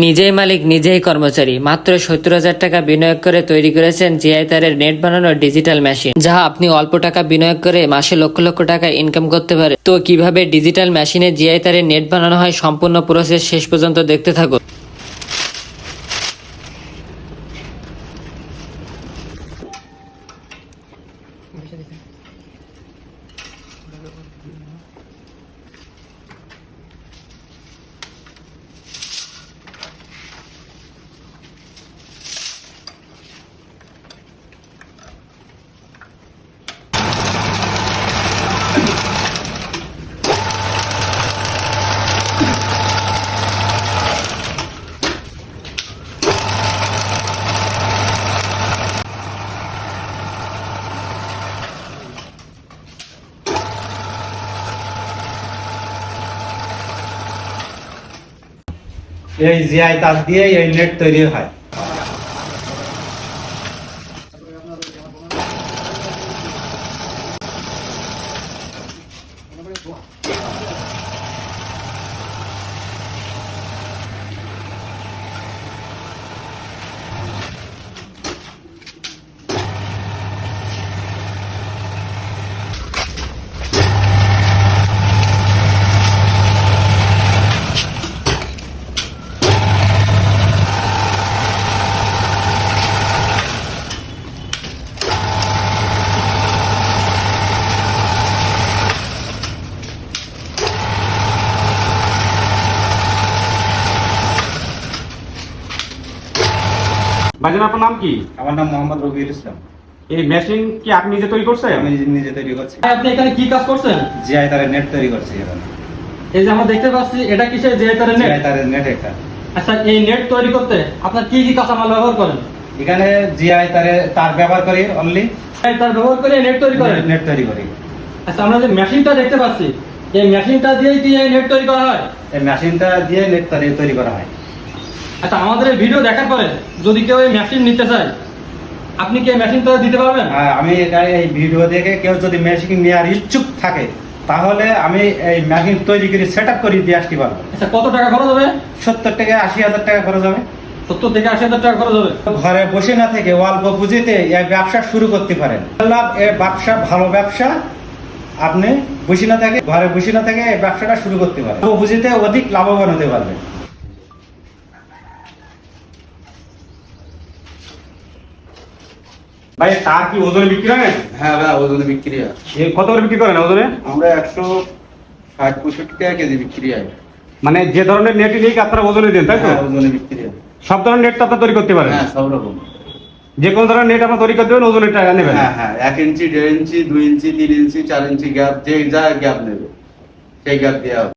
নিজেই মালিক, নিজেই কর্মচারী। মাত্র সত্তর হাজার টাকা বিনিয়োগ করে তৈরি করেছেন জিআই তারের নেট বানানোর ডিজিটাল মেশিন। যা আপনি অল্প টাকা বিনিয়োগ করে মাসে লক্ষ লক্ষ টাকা ইনকাম করতে পারে তো কীভাবে ডিজিটাল মেশিনে জিআই তারের নেট বানানো হয় সম্পূর্ণ প্রসেস শেষ পর্যন্ত দেখতে থাকুন। এই জিআই তার দিয়ে এই নেট তৈরি হয়। ভাইজান আপনার নাম কি? আমার নাম মোহাম্মদ রবিউল ইসলাম। এই মেশিন কি আপনি নিজে তৈরি করছেন? আমি নিজে নিজে তৈরি করছি। ভাই, আপনি এখানে কি কাজ করছেন? জিআই তারের নেট তৈরি করছি এখানে। এই যে আমরা দেখতে পাচ্ছি এটা কিসের যে তারের নেট? জিআই তারের নেট এটা। আচ্ছা এই নেট তৈরি করতে আপনার কি কি কাঁচামাল ব্যবহার করেন? এখানে জিআই তারে তার ব্যবহার করি অনলি এই তার ব্যবহার করে নেট তৈরি করেন? নেট তৈরি করি। আচ্ছা আমরা যে মেশিনটা দেখতে পাচ্ছি এই মেশিনটা দিয়েই কি এই নেট তৈরি করা হয়? এই মেশিনটা দিয়ে নেট তৈরি তৈরি করা হয়। আচ্ছা আমাদের এই ভিডিও দেখার পরে যদি কেউ এই মেশিন নিতে চায় আপনি কি এই মেশিনটা দিতে পারবেন? আর আমি এখানে এই ভিডিও দেখে কেউ যদি মেশিন নেওয়ার ইচ্ছুক থাকে তাহলে আমি এই মেশিন তৈরি করে সেট আপ করে দিয়ে আসতে পারব। আচ্ছা কত টাকা খরচ হবে? সত্তর থেকে আশি হাজার টাকা খরচ হবে। সত্তর থেকে আশি হাজার টাকা খরচ হবে। ঘরে বসে না থেকে অল্প পুঁজিতে এই ব্যবসা শুরু করতে পারেন। লাভ এ ব্যবসা ভালো ব্যবসা আপনি বসে না থেকে ঘরে বসে না থেকে এই ব্যবসাটা শুরু করতে পারেন। পুঁজিতে অধিক লাভবান হতে পারবেন। ভাই তার কি ওজনে বিক্রি হয়? হ্যাঁ ভাই ওজনে বিক্রি হয়। কত করে বিক্রি করেন ওজনে? আমরা একশো ষাট পঁয়ষট্টি টাকা কেজি বিক্রি হয়। মানে যে ধরনের নেট নিয়ে আপনারা ওজনে দেন তাই তো? হ্যাঁ ওজনে বিক্রি হয়। সব ধরনের নেট আপনারা তৈরি করতে পারেন? হ্যাঁ সব রকম। যে কোনো ধরনের নেট আপনারা তৈরি করতে পারেন ওজনের টাকা নেবেন। হ্যাঁ হ্যাঁ এক ইঞ্চি দেড় ইঞ্চি দুই ইঞ্চি তিন ইঞ্চি চার ইঞ্চি গ্যাপ যে যা গ্যাপ নেবে সেই গ্যাপ দেওয়া হবে।